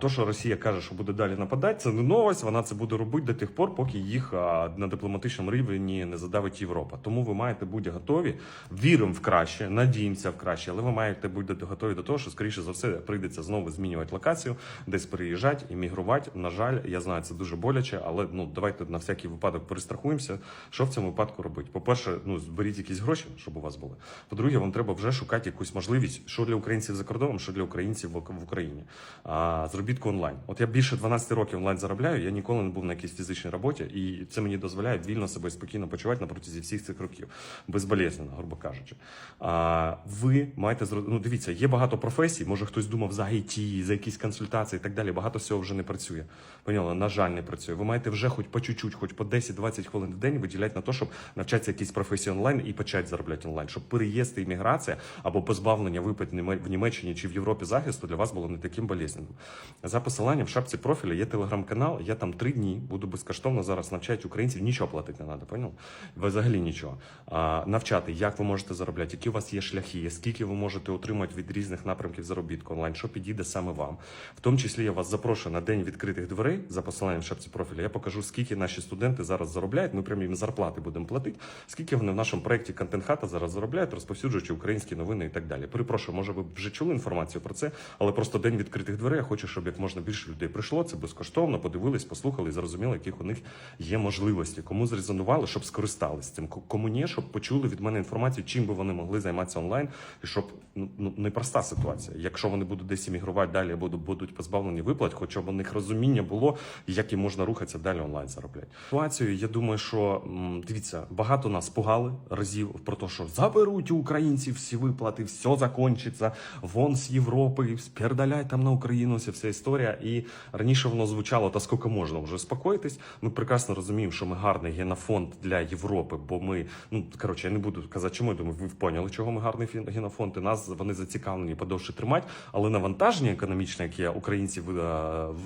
то, що Росія каже, що буде далі нападати, це не новость. Вона це буде робити до тих пор, поки їх на дипломатичному рівні не задавить Європа. Тому ви маєте бути готові. Віримо в краще, надіємося в краще, але ви маєте бути готові до того, що скоріше за все прийдеться знову змінювати локацію, десь переїжджати, іммігрувати. На жаль, я знаю, це дуже боляче, але ну давайте на всякий випадок перестрахуємося. Що в цьому випадку робити? По-перше, ну зберіть якісь гроші, щоб у вас були. По-друге, вам треба вже шукати якусь можливість, що для українців за кордоном, що для українців в Україні. А, заробітку онлайн. От я більше 12 років онлайн заробляю. Я ніколи не був на якійсь фізичній роботі, і це мені дозволяє вільно себе спокійно почувати на протязі всіх цих років, безболезненно, грубо кажучи. А, ви маєте зро- ну, дивіться, є багато професій. Може хтось думав за IT, за якісь консультації і так далі. Багато всього вже не працює. Поняли? На жаль, не працює. Ви маєте вже хоч по чуть-чуть, хоч по 10-20 хвилин в день виділяти на те, щоб навчатися якісь професії онлайн і почати заробляти онлайн, щоб переїзд і імміграція або позбавлення виплат в Німеччині чи в Європі захисту для вас було не таким болезненним. За посиланням в шапці профіля є телеграм-канал. Я там три дні буду безкоштовно зараз навчати українців. Нічого платити не треба, поняв? Взагалі нічого. А, навчати, як ви можете заробляти, які у вас є шляхи, скільки ви можете отримати від різних напрямків заробітку онлайн, що підійде саме вам. В тому числі я вас запрошую на день відкритих дверей за посиланням в шапці профіля. Я покажу, скільки наші студенти зараз заробляють. Ми прямо їм зарплати будемо платити. Скільки вони в нашому проєкті контент хата зараз заробляють, розповсюджуючи українські новини і так далі. Перепрошую, може ви вже чули інформацію про це, але просто день відкритих дверей. Я хочу, щоб як можна більше людей прийшло. Це безкоштовно, подивились, послухали і зрозуміли, яких у них є можливості. Кому зрезонували, щоб скористались цим. Ко- Кому ні, щоб почули від мене інформацію, чим би вони могли займатися онлайн, і щоб ну ну, непроста ситуація. Якщо вони будуть десь іммігрувати далі, або будуть позбавлені виплат, хоча б у них розуміння було, як їм можна рухатися далі онлайн заробляти. Ситуацію, я думаю, що дивіться, багато нас пугали разів про те, що заберуть у українців всі виплати, все закончиться, вон з Європи, спердаляй там на Україну, ця вся історія. І раніше воно звучало, та скільки можна вже успокоїтись. Ми прекрасно розуміємо, що ми гарний генофонд для Європи, бо ми, ну коротше, я не буду казати, чому я думаю, ви поняли, чого ми гарний генофонд, і нас вони зацікавлені подовше тримати, але навантаження економічне, яке українці е,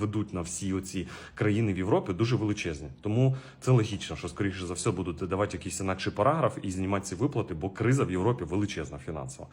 ведуть на всі оці країни в Європі, дуже величезні. Тому це логічно, що скоріше за все будуть давати якийсь інакший параграф і знімати ці виплати, бо криза в Європі величезна фінансова.